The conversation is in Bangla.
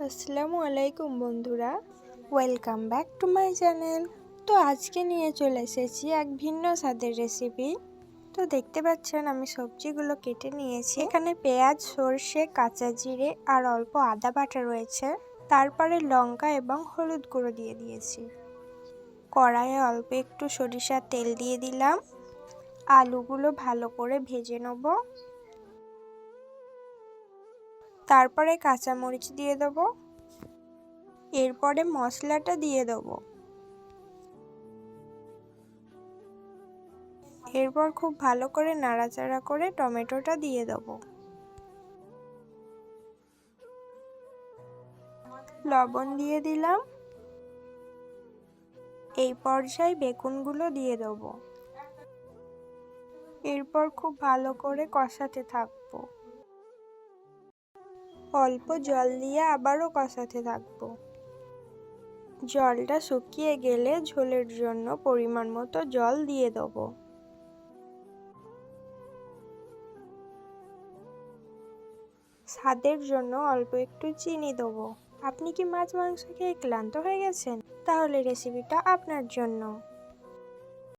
আসসালামু আলাইকুম বন্ধুরা welcome back to my channel তো আজকে নিয়ে চলে এসেছি এক ভিন্ন স্বাদের রেসিপি তো দেখতে পাচ্ছেন আমি সবজিগুলো কেটে নিয়েছি। এখানে পেঁয়াজ, সর্ষে, কাঁচা জিরে আর অল্প আদা বাটা রয়েছে। তারপরে লঙ্কা এবং হলুদ গুঁড়ো দিয়ে দিয়েছি। কড়াইয়ে অল্প একটু সরিষার তেল দিয়ে দিলাম। আলুগুলো ভালো করে ভেজে নেব। তারপরে কাঁচামরিচ দিয়ে দেবো। এরপরে মশলাটা দিয়ে দেবো। এরপর খুব ভালো করে নাড়াচাড়া করে টমেটোটা দিয়ে দেবো। লবণ দিয়ে দিলাম। এই পর্যায়ে বেগুনগুলো দিয়ে দেবো। এরপর খুব ভালো করে কষাতে থাকব। অল্প জল দিয়ে আবারও কষাতে থাকব। জলটা শুকিয়ে গেলে ঝোলের জন্য পরিমাণ মতো জল দিয়ে দেবো। স্বাদের জন্য অল্প একটু চিনি দেবো। আপনি কি মাছ মাংস খেয়ে ক্লান্ত হয়ে গেছেন? তাহলে রেসিপিটা আপনার জন্য।